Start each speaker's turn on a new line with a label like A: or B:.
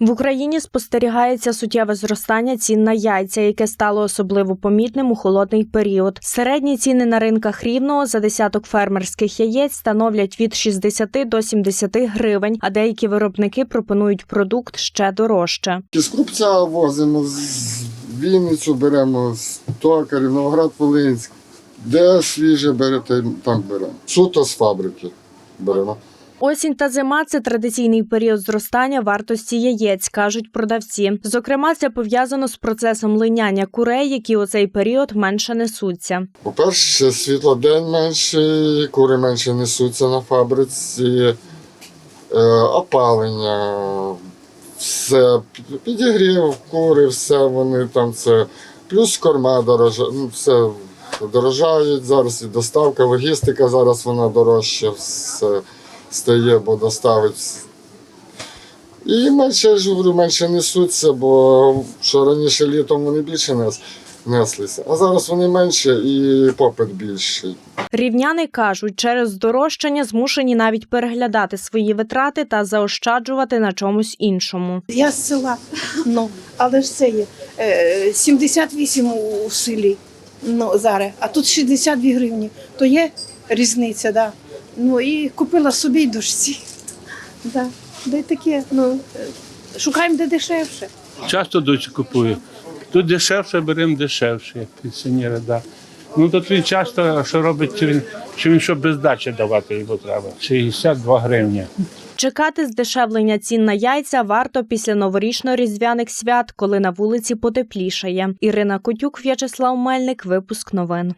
A: В Україні спостерігається суттєве зростання цін на яйця, яке стало особливо помітним у холодний період. Середні ціни на ринках рівного за десяток фермерських яєць становлять від 60 до 70 гривень, а деякі виробники пропонують продукт ще дорожче.
B: З Крупця возимо, з Вінницю беремо, з Токарів, Новоград Волинськ. Де свіже берете, там беремо. Суто з фабрики беремо.
A: Осінь та зима це традиційний період зростання вартості яєць, кажуть продавці. Зокрема, це пов'язано з процесом линяння курей, які у цей період менше несуться.
B: По-перше, світлодень менше, кури менше несуться на фабриці, е, опалення, все, підігрів, кури, все вони там це. Плюс корма дорожа, ну, все дорожають зараз і доставка, логістика зараз вона дорожча все стає, бо доставить. І менше, я ж говорю, менше несуться, бо що раніше літом вони більше нес, неслися, а зараз вони менше і попит більший.
A: Рівняни кажуть, через здорожчання змушені навіть переглядати свої витрати та заощаджувати на чомусь іншому.
C: Я з села, ну, але ж це є е, 78 у, у селі ну, зараз, а тут 62 гривні. То є різниця, да. Ну і купила собі й дошці. Да. Да й таке, ну, е, шукаємо де дешевше.
D: Часто дочі купую. Тут дешевше беремо дешевше, як пенсіонери, да. Ну тут він часто що робить, чи він, чи він що без дачі давати його треба. 62 гривні.
A: Чекати здешевлення цін на яйця варто після новорічно-різдвяних свят, коли на вулиці потеплішає. Ірина Котюк, В'ячеслав Мельник, випуск новин.